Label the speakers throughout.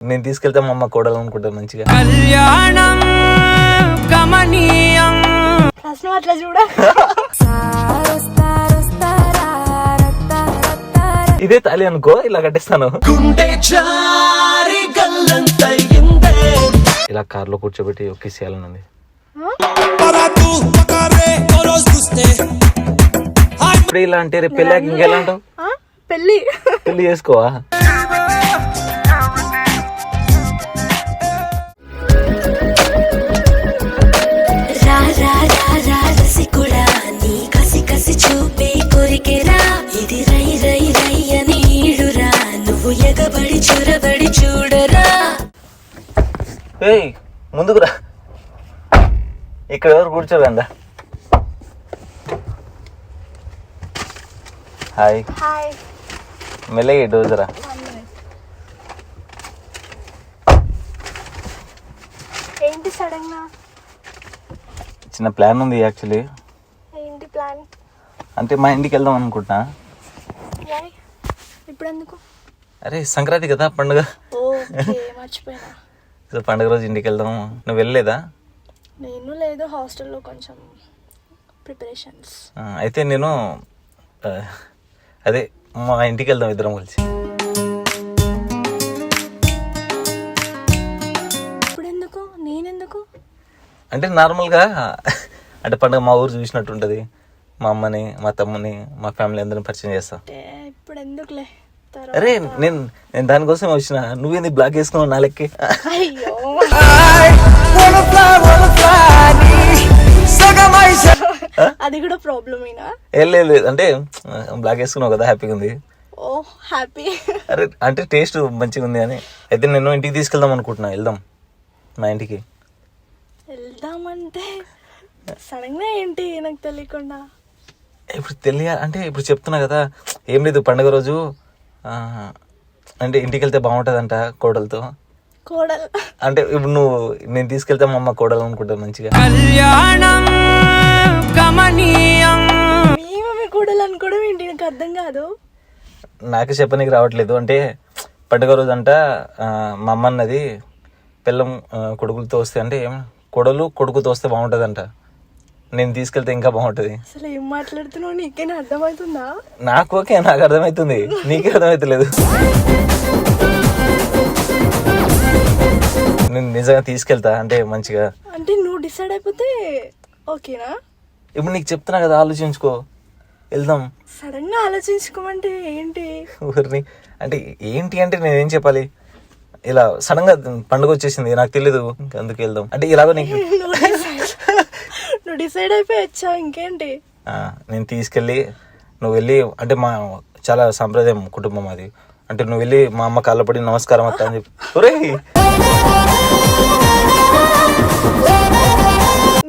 Speaker 1: నేను తీసుకెళ్తే మా అమ్మ కోడలు అనుకుంటా మంచిగా.
Speaker 2: కళ్యాణం గమనీయం.
Speaker 3: ప్రశ్న అట్లా చూడ.
Speaker 1: ఇదే తాలి అనుకో ఇలా కట్టిస్తాను. ఇలా కార్లో కూర్చోబెట్టి ఒక్కేసేయాలనుంది ఇప్పుడు ఇలా అంటే రేపు పెళ్ళాక ఇంకెలా అంటావు?
Speaker 3: ఆ? పెళ్ళి.
Speaker 1: పెళ్ళి చేసుకోవా?
Speaker 4: రసికుడా నీ కసి కసి చూపే కోరికెరా ఇది రై రై రై అని ఈడురా నువ్వు ఎగబడి చొరబడి చూడరా
Speaker 1: ఏయ్ ముందుకు రా ఇక్కడ ఎవరు కూర్చోరందా హాయ్.
Speaker 3: హాయ్.
Speaker 1: మెల్లగా డోజరా
Speaker 3: ఏంటి సడన్గా?
Speaker 1: చిన్న ప్లాన్ ఉంది యాక్చువల్లీ.
Speaker 3: ఏంటి ప్లాన్?
Speaker 1: అంటే మా ఇంటికి వెళ్దాం అనుకుంటున్నా.
Speaker 3: ఇప్పుడు ఎందుకు
Speaker 1: అరే సంక్రాంతి కదా పండుగ.
Speaker 3: మర్చిపోయినా.
Speaker 1: సో పండుగ రోజు ఇంటికి వెళ్దాం. నువ్వు వెళ్ళలేదా?
Speaker 3: నేను లేదు హాస్టల్లో కొంచెం ప్రిపరేషన్స్.
Speaker 1: అయితే నేను అదే మా ఇంటికి వెళ్దాం ఇద్దరం కలిసి. అంటే నార్మల్గా అంటే పండుగ మా ఊరు చూసినట్టు ఉంటుంది మా అమ్మని మా తమ్ముని మా ఫ్యామిలీ అందరిని పరిచయం చేస్తా.
Speaker 3: ఇప్పుడు ఎందుకులే
Speaker 1: అరే నేను నేను దానికోసం వచ్చిన. నువ్వేంది బ్లాక్ వేసుకున్నావు నా లెక్కి?
Speaker 3: అది కూడా ప్రాబ్లమేనా?
Speaker 1: లేదు లేదు. అంటే బ్లాక్ వేసుకున్నావు కదా హ్యాపీగా ఉంది.
Speaker 3: Oh happy.
Speaker 1: అరే అంటే టేస్ట్ మంచిగా ఉంది అని. అయితే నేను ఇంటికి తీసుకెళ్దాం అనుకుంటున్నా. వెళ్దాం. మా ఇంటికి.
Speaker 3: వెళ్దామంటే సడన్గా ఏంటి నాకు తెలియకుండా?
Speaker 1: ఇప్పుడు తెలియ అంటే ఇప్పుడు చెప్తున్నా కదా ఏం లేదు పండుగ రోజు అంటే ఇంటికి వెళ్తే బాగుంటుందంట కోడలతో.
Speaker 3: కోడలు.
Speaker 1: అంటే ఇప్పుడు నువ్వు నేను తీసుకెళ్తే మా అమ్మ కోడలు అనుకుంటా మంచిగా.
Speaker 2: కళ్యాణం
Speaker 3: మేము కోడలు అనుకోవడం ఏంటి? నాకు అర్థం కాదు.
Speaker 1: నాకు చెప్పనీకి రావట్లేదు. అంటే పండుగ రోజు అంట మా అమ్మ అన్నది పిల్లం కొడుకులతో వస్తే అంటే ఏం కొడలు కొడుకుతో వస్తే బాగుంటుందంట. నేను తీసుకెళ్తే ఇంకా బాగుంటుంది.
Speaker 3: అసలు ఏం మాట్లాడుతున్నావు? నీకైనా అర్థమవుతుందా?
Speaker 1: నాకు ఓకే నాకు అర్థమవుతుంది నీకే అర్థమవుతలేదు నేను నిజంగా తీసుకెళ్తా అంటే మంచిగా.
Speaker 3: అంటే నువ్వు డిసైడ్ అయిపోతే ఓకేనా?
Speaker 1: ఇప్పుడు నీకు చెప్తున్నా కదా ఆలోచించుకో. వెళ్దాం.
Speaker 3: సడన్గా ఆలోచించుకోమంటే ఏంటి?
Speaker 1: ఊరిని. అంటే ఏంటి అంటే నేనేం చెప్పాలి? ఇలా సడన్గా పండుగ వచ్చేసింది. నాకు తెలీదు. అందుకు వెళ్దాం. అంటే ఇలాగో నీకు
Speaker 3: నువ్వు డిసైడ్ అయిపోయి వచ్చావు. ఇంకేంటి?
Speaker 1: నేను తీసుకెళ్ళి నువ్వు వెళ్ళి అంటే మా చాలా సాంప్రదాయం కుటుంబం అది. అంటే నువ్వు వెళ్ళి మా అమ్మ కాళ్ళపడి నమస్కారం అక్క అని చెప్పి.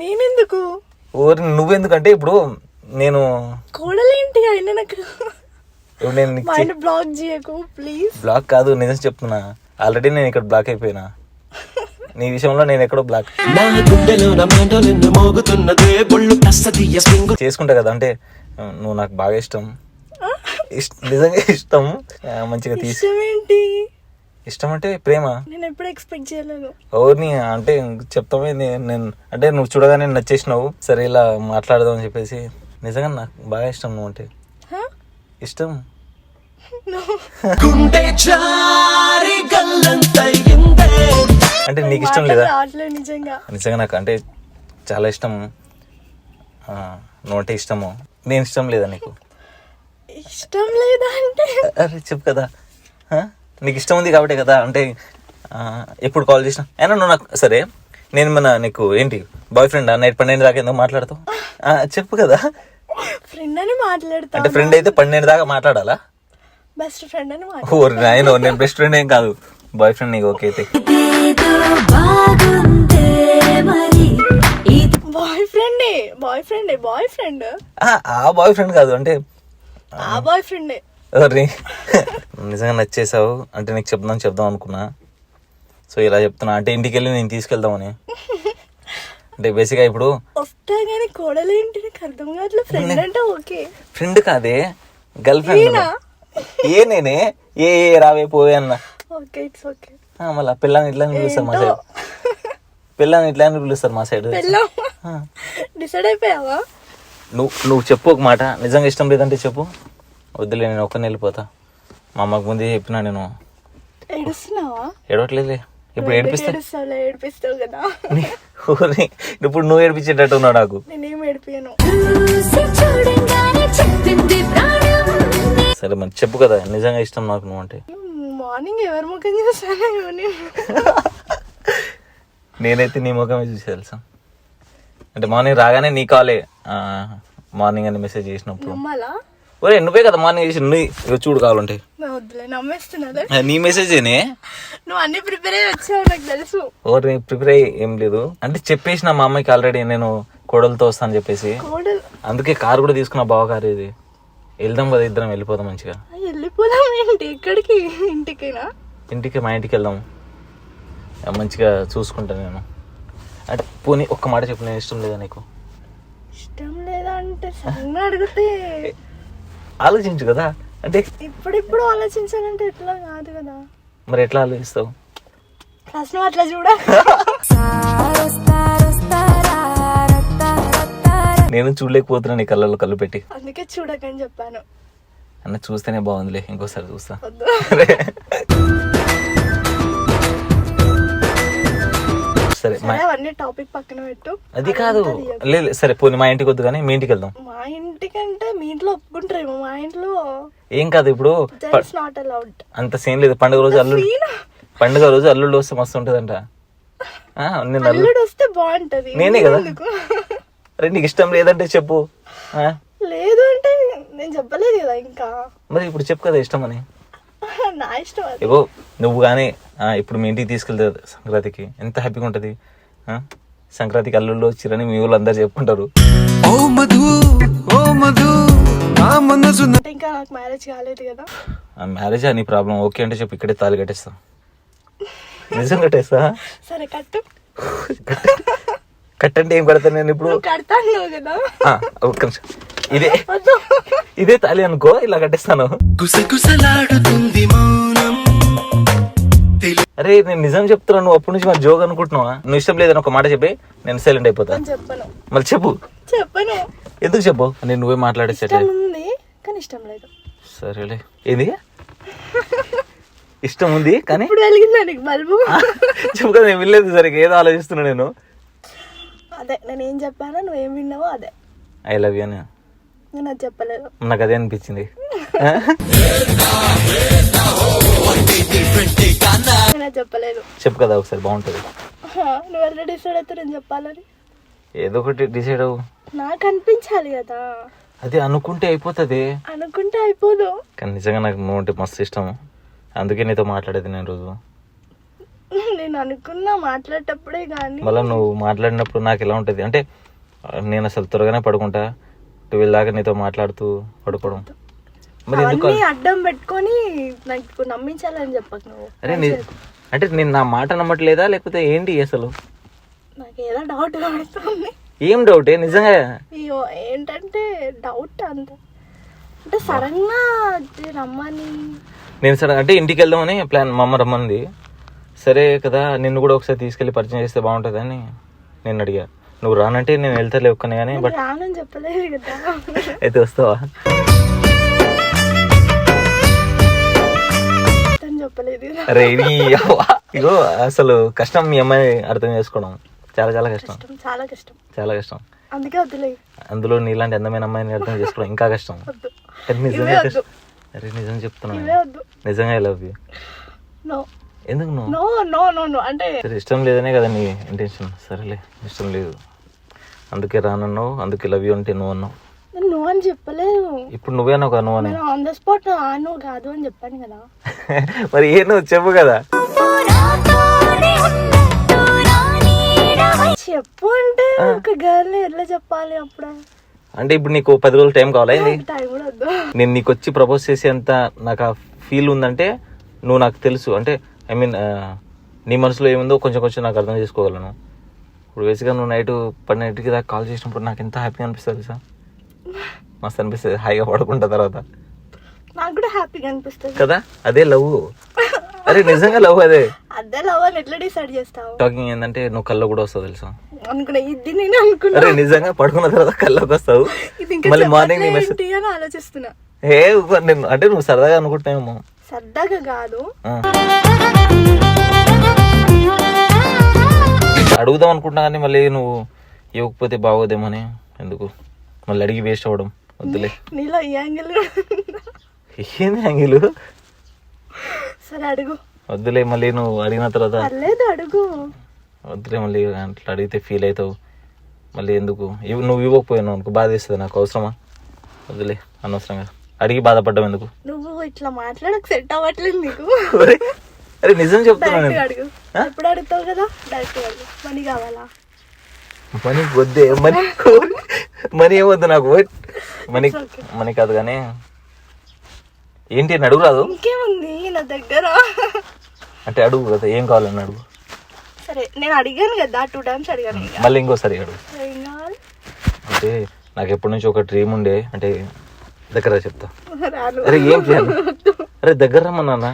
Speaker 3: నేనెందుకు?
Speaker 1: ఊరి నువ్వెందుకంటే ఇప్పుడు నేను
Speaker 3: కోడలేంటి అయినా నాకు?
Speaker 1: ఇప్పుడు నేను
Speaker 3: బ్లాక్ చేయకు ప్లీజ్
Speaker 1: బ్లాక్ కాదు నిజం చెప్తున్నా. ఆల్రెడీ నేను ఇక్కడ బ్లాక్ అయిపోయినా. నీ విషయంలో నేను ఎక్కడో బ్లాక్ చేసుకుంటా కదా అంటే నువ్వు నాకు బాగా ఇష్టం. నిజంగా ఇష్టం. మంచిగా తీసి.
Speaker 3: ఇష్టం
Speaker 1: అంటే ప్రేమ.
Speaker 3: నేను ఎప్పుడు ఎక్స్పెక్ట్ చేయలేదు.
Speaker 1: అంటే చెప్తామే నేను అంటే నువ్వు చూడగానే నచ్చేసినావు. సరే ఇలా మాట్లాడదాం అని చెప్పేసి. నిజంగా నాకు బాగా ఇష్టం నువ్వు అంటే? ఇష్టం. అంటే నీకు ఇష్టం లేదా?
Speaker 3: నిజంగా.
Speaker 1: నిజంగా నాకు అంటే చాలా ఇష్టం ఆ, నువ్వు అంటే ఇష్టము. నేను ఇష్టం లేదా నీకు?
Speaker 3: ఇష్టం లేదా అంటే?
Speaker 1: అరే చెప్పు కదా? నీకు ఇష్టం ఉంది కాబట్టి కదా అంటే ఎప్పుడు కాల్ చేసినా. అయినా నువ్వు నాకు సరే నేను మన నీకు ఏంటి బాయ్ ఫ్రెండ్ నైట్ పన్నెండు దాకా ఎందుకు మాట్లాడతావు? ఆ, చెప్పు కదా.
Speaker 3: ఫ్రెండ్ అని మాట్లాడతా
Speaker 1: అంటే ఫ్రెండ్ అయితే పన్నెండు దాకా మాట్లాడాలా?
Speaker 3: బెస్ట్ ఫ్రెండ్ అని
Speaker 1: ఓ నాయన నేను బెస్ట్ ఫ్రెండ్ ఏం కాదు. బాయ్ ఫ్రెండ్ నీకు ఓకే అయితే.
Speaker 3: బాయ్ ఫ్రెండే బాయ్ ఫ్రెండే బాయ్ ఫ్రెండ్
Speaker 1: ఆ, బాయ్ ఫ్రెండ్ కాదు అంటే
Speaker 3: ఆ బాయ్ ఫ్రెండే
Speaker 1: ఎవరి నిజంగా నచ్చేసావు అంటే నీకు చెప్దాం చెప్దాం అనుకున్నా. సో ఇలా చెప్తున్నా అంటే ఇంటికి వెళ్ళి నేను తీసుకెళ్దామని. అంటే బేసిక్గా ఇప్పుడు
Speaker 3: వస్తా కానీ కోడలేంటి నాకు అర్థం కావట్లేదు ఫ్రెండ్ అంటే ఓకే
Speaker 1: ఫ్రెండ్ కాదే గర్ల్ ఫ్రెండ్? ఏ నేనే? ఏ ఏ రావే పోవే అన్న.
Speaker 3: Okay it's okay.
Speaker 1: ఆ, మళ్ళా పిల్లని ఇట్లా పిలుస్తారు మా సైడ్. పిల్లని ఇట్లా పిలుస్తారు మా సైడ్.
Speaker 3: డిసైడ్ అయిపోయావా?
Speaker 1: నువ్వు నువ్వు చెప్పు ఒక మాట. నిజంగా ఇష్టం లేదంటే చెప్పు. వద్దులే నేను ఒక్కని వెళ్ళిపోతా. మా అమ్మకు ముందే చెప్పినా నేను.
Speaker 3: ఏడుస్తున్నావా?
Speaker 1: ఏడవట్లేదులే. ఇప్పుడు
Speaker 3: ఏడిపిస్తావు కదా.
Speaker 1: ఇప్పుడు నువ్వు ఏడిపించేటట్టు ఉన్నావు నాకు.
Speaker 3: నేనేం ఏడిపోయాను
Speaker 1: సరే మరి చెప్పు కదా నిజంగా ఇష్టం నాకు నువ్వు అంటే.
Speaker 3: మార్నింగ్ ఎవరి ముఖం చూసానో? నేను
Speaker 1: నేనైతే నీ ముఖమే చూసి తెలుసా? అంటే మార్నింగ్ రాగానే నీ కాలే మార్నింగ్ అని మెసేజ్ చేసినప్పుడు. ఒరే నువ్వే కదా మార్నింగ్ చేసి నువ్వు చూడు కావాలంటే.
Speaker 3: నా
Speaker 1: మెసేజేనే
Speaker 3: నువ్వు అన్ని ప్రిపేర్ అయ్యి వచ్చావు నాకు తెలుసు.
Speaker 1: ఓరి ప్రిపేర్ అయ్యి ఏం లేదు. అంటే చెప్పేసిన మా అమ్మాయికి ఆల్రెడీ నేను కోడలతో వస్తాను చెప్పేసి. అందుకే కారు కూడా తీసుకున్న బావ కారు ఇది. వెళ్దాం కదా ఇద్దరం వెళ్ళిపోదాం మంచిగా.
Speaker 3: వెళ్ళిపోదాం ఏంటి? ఎక్కడికి? ఇంటికినా?
Speaker 1: ఇంటికి మా ఇంటికి వెళ్దాం. మంచిగా చూసుకుంటాను నేను. అంటే పోనీ ఒక్క మాట చెప్పు నేను ఇష్టం లేదా నీకు?
Speaker 3: ఇష్టం లేదా అంటే సడన్గా అడిగితే?
Speaker 1: ఆలోచించు కదా. అంటే
Speaker 3: ఇప్పుడిప్పుడు ఆలోచించాలంటే ఎట్లా? కాదు కదా.
Speaker 1: మరి ఎట్లా ఆలోచిస్తావు?
Speaker 3: నువ్వు అట్లా చూడ.
Speaker 1: నేను చూడలేకపోతున్నా నీ కళ్ళలో కళ్ళు పెట్టి.
Speaker 3: అందుకే చూడకని చెప్పాను.
Speaker 1: అన్న చూస్తేనే బాగుందిలే. ఇంకోసారి చూస్తా. సరే.
Speaker 3: అవన్నీ టాపిక్ పక్కన పెట్టు.
Speaker 1: అది కాదు. లేదు సరే పోనీ మా ఇంటికి వద్దు కానీ మీ ఇంటికి వెళ్దాం.
Speaker 3: మా ఇంటికంటే మీ ఇంట్లో ఒప్పుకుంటారేమో మా ఇంట్లో
Speaker 1: ఏం కాదు ఇప్పుడు
Speaker 3: నాట్ అలౌడ్
Speaker 1: అంత సీన్ లేదు. పండుగ రోజు అల్లుడు పండుగ రోజు అల్లుడు వస్తే మస్తు ఉంటుందంట. నేను అల్లు
Speaker 3: అల్లుడు వస్తే బాగుంటది.
Speaker 1: నేనే కదా. అరే నీకు ఇష్టం లేదంటే చెప్పు. ఆ,
Speaker 3: లేదు అంటే నేను చెప్పలేదు కదా ఇంకా.
Speaker 1: మరి ఇప్పుడు చెప్పు కదా ఇష్టం అని.
Speaker 3: నా ఇష్టం
Speaker 1: ఇగో నువ్వు కానీ ఇప్పుడు మీ ఇంటికి తీసుకెళ్తే సంక్రాంతికి ఎంత హ్యాపీగా ఉంటుంది? ఆ? సంక్రాంతికి అల్లుళ్ళు వచ్చిరని మీ ఊళ్ళు అందరు చెప్పుకుంటారు.
Speaker 2: ఓ మధు ఓ మధు
Speaker 3: ఇంకా నాకు మ్యారేజ్ కాలేదు కదా.
Speaker 1: ఆ మ్యారేజ్ నీ ప్రాబ్లం ఓకే అంటే చెప్పు ఇక్కడే తాళి కట్టేస్తా. నిజం కట్టేస్తా?
Speaker 3: సరే కట్టు.
Speaker 1: కట్టంటే ఏం కడతాను నేను ఇప్పుడు? ఒక్క నిమిషం. ఇదే. ఇదే తాళి అనుకో ఇలా కట్టేస్తాను.
Speaker 5: గుసగుసలాడుతుంది మౌనం.
Speaker 1: అరే నేను నిజం చెప్తున్నా నువ్వు అప్పటి నుంచి మరి జోక్ అనుకుంటున్నావా? నువ్వు ఇష్టం లేదని ఒక మాట చెప్పి నేను సైలెంట్ అయిపోతా.
Speaker 3: అని చెప్పను.
Speaker 1: మళ్ళీ చెప్పు.
Speaker 3: చెప్పను.
Speaker 1: ఎందుకు చెప్పు? నేను నువ్వే మాట్లాడేసేట.
Speaker 3: ఇష్టం ఉంది కానీ ఇష్టం లేదు.
Speaker 1: సరేలే. ఏది? ఇష్టం ఉంది కానీ
Speaker 3: ఇప్పుడు వెలిగిందా నీకు బల్బు?
Speaker 1: చెప్పు కదా నేను వినలేదు సరిగ్గా ఏదో ఆలోచిస్తున్నా నేను.
Speaker 3: అదే నేను ఏం చెప్పానో నువ్వేం విన్నావో అదే.
Speaker 1: ఐ లవ్ యూ అని
Speaker 3: నేను అది చెప్పలేదు.
Speaker 1: నాకు అదే అనిపించింది.
Speaker 3: నేను అది చెప్పలేదు.
Speaker 1: చెప్పు కదా ఒకసారి బాగుంటుంది.
Speaker 3: నువ్వు ఎలా డిసైడ్ అయితే నేను చెప్పాలని?
Speaker 1: ఏదో ఒకటి డిసైడ్ అవ్వు.
Speaker 3: నాకు అనిపించాలి కదా.
Speaker 1: అది అనుకుంటే అయిపోతుంది.
Speaker 3: అనుకుంటే అయిపోదు.
Speaker 1: కానీ నిజంగా నాకు నువ్వు అంటే మస్తు ఇష్టం. అందుకే నీతో మాట్లాడేది నేను రోజు.
Speaker 3: నేను అనుకున్నా మాట్లాడేటప్పుడే కానీ.
Speaker 1: మళ్ళీ నువ్వు మాట్లాడినప్పుడు నాకు ఎలా ఉంటుంది? అంటే నేను అసలు త్వరగానే పడుకుంటా. ట్వెల్వ్ దాకా నీతో మాట్లాడుతూ పడుకోవడం. మరి ఎందుకు
Speaker 3: అడ్డం పెట్టుకొని నాకు నమ్మించాలని చెప్పకు నువ్వు.
Speaker 1: అరే నీ అంటే నేను నా మాట నమ్మట్లేదా? లేకపోతే ఏంటి అసలు?
Speaker 3: నాకు ఏదో డౌట్ పడుతుంది.
Speaker 1: ఏం డౌటే నిజంగా?
Speaker 3: అయ్యో ఏంటంటే డౌట్ అంత. అంటే సడన్గా రమ్మని.
Speaker 1: నేను సరే అంటే ఇంటికి వెళ్దామని ప్లాన్ మా అమ్మ రమ్మంది. సరే కదా నిన్ను కూడా ఒకసారి తీసుకెళ్ళి పరిచయం చేస్తే బాగుంటుందని నేను అడిగా. నువ్వు రానంటే నేను వెళ్తాలే ఒక్కనే కానీ బట్
Speaker 3: రానని చెప్పలేదు కదా.
Speaker 1: అయితే వస్తావా? అరే అవ్వ. ఇగో అసలు కష్టం మీ అమ్మాయి అర్థం చేసుకోవడం. చాలా చాలా కష్టం.
Speaker 3: చాలా కష్టం.
Speaker 1: చాలా కష్టం.
Speaker 3: అందుకే వద్దులే.
Speaker 1: అందులో నీలాంటి అందమైన అమ్మాయిని అర్థం చేసుకోవడం ఇంకా కష్టం. నిజంగా అరే నిజం చెప్తున్నాను నిజంగా ఐ లవ్ యూ
Speaker 3: నో
Speaker 1: ఎందుకు నువ్వు?
Speaker 3: నో నో నో నో అంటే
Speaker 1: ఇష్టం లేదనే కదా నీ ఇంటెన్షన్ సరేలే ఇష్టం లేదు. అందుకే రానన్నావు అందుకే లవ్ యూ అంటే నువ్వు అన్నావు.
Speaker 3: నేను నో అని చెప్పలేదు
Speaker 1: ఇప్పుడు నువ్వే కదా నువ్వు అని.
Speaker 3: ఆన్ ద స్పాట్ ఆను కాదు అని చెప్పాను కదా.
Speaker 1: మరి ఏ నువ్వు చెప్పు కదా.
Speaker 3: చెప్పు అంటే ఒక గర్ల్ ఎట్లా చెప్పాలి అప్పుడు?
Speaker 1: అంటే ఇప్పుడు నీకు పది రోజులు టైం కావాలా నేను నీకు వచ్చి ప్రపోజ్ చేసేంత నాకు ఆ ఫీల్ ఉందంటే నువ్వు నాకు తెలుసు. అంటే ఐ మీన్ నీ మనసులో ఏముందో కొంచెం కొంచెం నాకు అర్థం చేసుకోగలను. ఇప్పుడు బేసిక్గా నువ్వు నైట్ పన్నెండింటికి దాకా కాల్ చేసినప్పుడు నాకు ఎంత హ్యాపీగా అనిపిస్తుంది సార్ మస్తు అనిపిస్తుంది. హాయిగా పడుకుంటా తర్వాత.
Speaker 3: నాకు కూడా హ్యాపీగా అనిపిస్తుంది.
Speaker 1: కదా? అదే లవ్. అరే నిజంగా లవ్ అదే.
Speaker 3: అదే లవ్ అని ఎట్లా డిసైడ్ చేస్తావు?
Speaker 1: టాకింగ్ ఏంటంటే నువ్వు కల్లో కూడా వస్తావు తెలుసా?
Speaker 3: అనుకున్నా ఇది నేను అనుకున్నా.
Speaker 1: అరే నిజంగా పడుకున్న తర్వాత కల్లోకి వస్తావు? మళ్ళీ మార్నింగ్ నీ
Speaker 3: చెప్పట్లే
Speaker 1: మెసేజ్
Speaker 3: ఏంటి అని ఆలోచిస్తున్నా.
Speaker 1: ఏ నేను అంటే నువ్వు సరదాగా అనుకుంటున్నావేమో.
Speaker 3: సరదాగా కాదు.
Speaker 1: అడుగుదాం అనుకుంటున్నా కానీ మళ్ళీ నువ్వు ఇవ్వకపోతే బాగోదేమని. ఎందుకు? మళ్ళీ అడిగి వేస్ట్ అవ్వడం. వద్దులే.
Speaker 3: నీలో ఈ యాంగిల్?
Speaker 1: ఏంది యాంగిల్?
Speaker 3: సరే అడుగు.
Speaker 1: వద్దులే మళ్ళీ నువ్వు అడిగిన తర్వాత
Speaker 3: పర్లేదు అడుగు.
Speaker 1: వద్దులే మళ్ళీ అట్లా అడిగితే ఫీల్ అవుతావు. మళ్ళీ ఎందుకు? నువ్వు ఇవ్వకపోయాను అనుకో బాధ వేస్తుంది నాకు. అవసరమా? వద్దులే అనవసరంగా. అడిగి బాధపడ్డం ఎందుకు?
Speaker 3: నువ్వు ఇట్లా మాట్లాడక సెట్ అవ్వట్లేదు నీకు.
Speaker 1: అరే నిజం చెప్తున్నా
Speaker 3: డైరెక్ట్
Speaker 1: నేను.
Speaker 3: అడుగు. ఎప్పుడు అడుగుతావు కదా? డైరెక్ట్ అడుగు. మనీ కావాలా?
Speaker 1: మనీ వద్దే మనీ మనీ ఏమొద్దు నాకు మనీ మనీ కాదు కానీ. ఏంటి అని అడుగు రాదు?
Speaker 3: ఇంకేముంది? నా దగ్గర.
Speaker 1: అంటే అడుగు కదా ఏం కావాలని అడుగు.
Speaker 3: సరే నేను అడిగాను కదా టూ టైమ్స్ అడిగాను
Speaker 1: మళ్ళీ ఇంకోసారి అడుగు. అంటే నాకు ఎప్పటి నుంచి ఒక డ్రీమ్ ఉండే అంటే దగ్గర చెప్తా. అరే ఏం చేయాలి? అరే దగ్గర రమ్మన్నా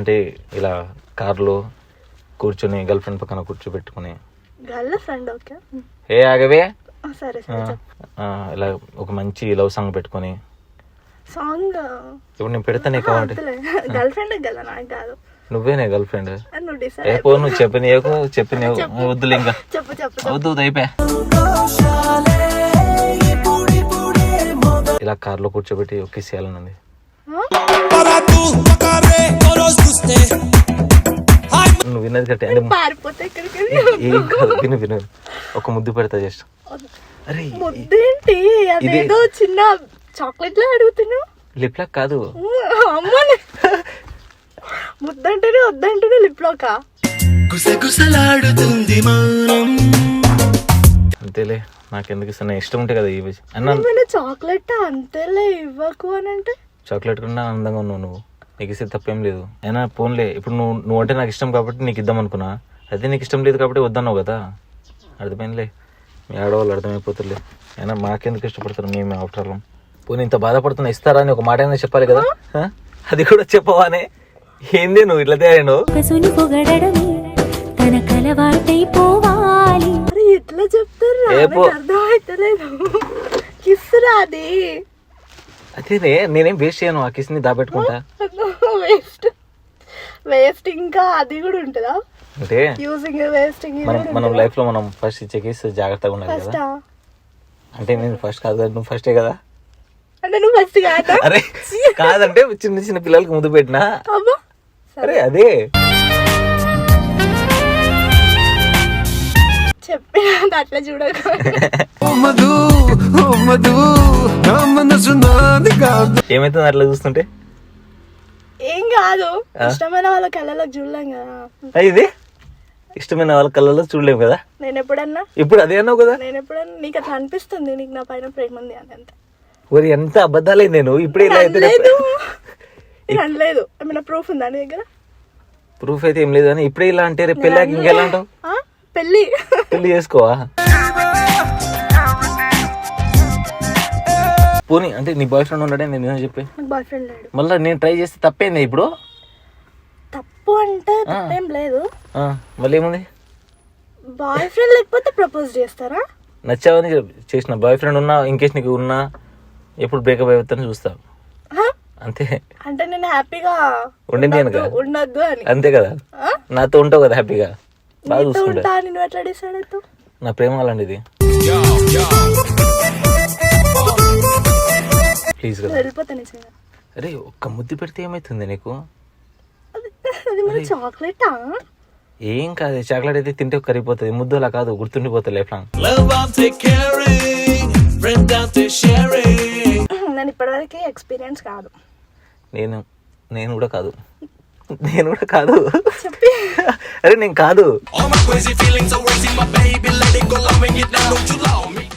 Speaker 1: అంటే ఇలా కార్లో కూర్చొని గర్ల్ ఫ్రెండ్ పక్కన కూర్చోబెట్టుకుని.
Speaker 3: గల్ల ఫ్రెండ్ ఓకే.
Speaker 1: ఏ ఆగవే?
Speaker 3: సరే
Speaker 1: ఇలా ఒక మంచి లవ్ సాంగ్ పెట్టుకొని.
Speaker 3: సాంగ్?
Speaker 1: ఇప్పుడు నేను పెడతానే కావాలంటే.
Speaker 3: గర్ల్ ఫ్రెండ్ కదా నాకు కాదు.
Speaker 1: నువ్వేనే గర్ల్ ఫ్రెండ్
Speaker 3: అని నువ్వు
Speaker 1: నువ్వు చెప్పిన వద్దులే ఇంకా. వద్దు వద్దు, అయిపోయా. ఇలా కార్లో కూర్చోబెట్టి ఒకే చేయాలనుంది నువ్వు విన్నది కట్టే విను విను. ఒక ముద్దు పెడతా జస్ట్. అరే.
Speaker 3: చిన్న చాక్లెట్లో అడుగుతున్నావు.
Speaker 1: లిప్ లాక్ కాదు
Speaker 3: ముద్దంటేనే వద్దంటేనే లిప్ లోకా
Speaker 2: గుసగుసలాడుతుంది మౌనం.
Speaker 1: అంతేలే నాకెందుకు ఇస్తున్నా ఇష్టం ఉంటే కదా ఇవి అన్న
Speaker 3: ఏమైనా చాక్లెట్ అంతేలే ఇవ్వకు అని అంటే
Speaker 1: చాక్లెట్ కన్నా ఆనందంగా ఉన్నావు నువ్వు. నీకు ఇస్తే తప్పేం లేదు. అయినా పోన్లే ఇప్పుడు నువ్వు నువ్వు అంటే నాకు ఇష్టం కాబట్టి నీకు ఇద్దాం అనుకున్నా. అదే నీకు ఇష్టం లేదు కాబట్టి వద్దన్నావు కదా. అర్థమైందిలే. మీ ఆడవాళ్ళు అర్థమైపోతులే అయినా మాకెందుకు ఇష్టపడతారు మేము ఆఫ్టర్ ఆల్? పోనీ ఇంత బాధపడుతున్నా ఇస్తారా అని ఒక మాట అయినా చెప్పాలి కదా? అది కూడా చెప్పవానే ఏంది నువ్వు ఇట్లా తయారు
Speaker 4: కసుని పొగడమే తన కలవాటైపోవాలి
Speaker 3: అరే ఎట్లా చెప్తారు?
Speaker 1: ఏ పో. అదేనే నేనేం వేస్ట్ చేయను ఆ కిస్ని దాపెట్టుకుంటా?
Speaker 3: వేస్ట్ వేస్ట్ ఇంకా అది కూడా ఉంటుందా?
Speaker 1: అంటే
Speaker 3: యూజింగ్ వేస్టింగ్
Speaker 1: మనం మనం లైఫ్లో మనం ఫస్ట్ ఇచ్చే కేసు జాగ్రత్తగా ఉండాలి
Speaker 3: ఫస్ట్
Speaker 1: కదా అంటే నేను ఫస్ట్ కాదు కదా నువ్వు ఫస్టే కదా?
Speaker 3: అంటే నువ్వు ఫస్ట్ కాదా?
Speaker 1: అరే కాదంటే చిన్న చిన్న పిల్లలకి ముద్దు పెట్టినా?
Speaker 3: అమ్మా
Speaker 1: అరే అదే.
Speaker 3: చెప్పి అట్లా చూడక
Speaker 1: ఏమైతుంది అట్లా చూస్తుంటే?
Speaker 3: ఏం కాదు. ఇష్టమైన వాళ్ళ కళ్ళలోకి చూడలేం కదా.
Speaker 1: ఇది? ఇష్టమైన వాళ్ళ కళ్ళలో చూడలేము కదా?
Speaker 3: నేను ఎప్పుడన్నా?
Speaker 1: ఇప్పుడు అదే అన్నావు కదా?
Speaker 3: నేను ఎప్పుడన్నా? నీకు అట్లా అనిపిస్తుంది నీకు నా పైన ప్రేమ ఉంది అని అంతే
Speaker 1: మరి ఎంత అబద్ధాలే నేను. ఇప్పుడే ఇలా అయితే
Speaker 3: నేను అనలేదు. ఏమైనా ప్రూఫ్ ఉందా నీ దగ్గర?
Speaker 1: ప్రూఫ్ అయితే ఏం లేదు కానీ ఇప్పుడే ఇలా అంటే రేపు పెళ్ళాక ఇంకెలా అంటావు?
Speaker 3: ఆ? పెళ్ళి.
Speaker 1: పెళ్ళి చేసుకోవా? పోనీ అంటే నీ బాయ్ ఫ్రెండ్ ఉన్నాడే నేను ఏమో చెప్పి.
Speaker 3: నాకు బాయ్ ఫ్రెండ్ లేడు.
Speaker 1: మళ్ళీ నేను ట్రై చేస్తే తప్పేంది ఇప్పుడు?
Speaker 3: తప్పు అంటే తప్పేం లేదు.
Speaker 1: ఆ, మళ్ళీ ఏముంది?
Speaker 3: బాయ్ ఫ్రెండ్ లేకపోతే ప్రపోజ్ చేస్తారా?
Speaker 1: నచ్చావని చెప్- చేసిన. బాయ్ ఫ్రెండ్ ఉన్నా ఇంకేస్ నీకు ఉన్నా ఎప్పుడు బ్రేకప్ అయిపోతాను చూస్తా.
Speaker 3: హా?
Speaker 1: అంతే.
Speaker 3: అంటే నేను హ్యాపీగా
Speaker 1: ఉండింది
Speaker 3: ఉండొద్దు- అని.
Speaker 1: అంతే కదా? నాతో ఉంటావు కదా హ్యాపీగా. బాగా చూసుకుంటా.
Speaker 3: నువ్వు ఎట్లా డిసైడ్
Speaker 1: నా ప్రేమ అలాంటిది. ప్లీజ్ కదా.
Speaker 3: వెళ్ళిపోతా నిజంగా.
Speaker 1: అరే ఒక్క ముద్దు పెడితే ఏమైతుంది నీకు?
Speaker 3: అది- అది మన చాక్లెటా?
Speaker 1: ఏం కాదు చాక్లెట్ అయితే తింటే కరిగిపోతుంది. ముద్దు అలా కాదు గుర్తుండిపోతుంది లైఫ్ లాంగ్.
Speaker 3: నేను ఇప్పటివరకు ఎక్స్పీరియన్స్ కాదు.
Speaker 1: నేను నేను కూడా కాదు. నేను కూడా కాదు. అరే నేను కాదు.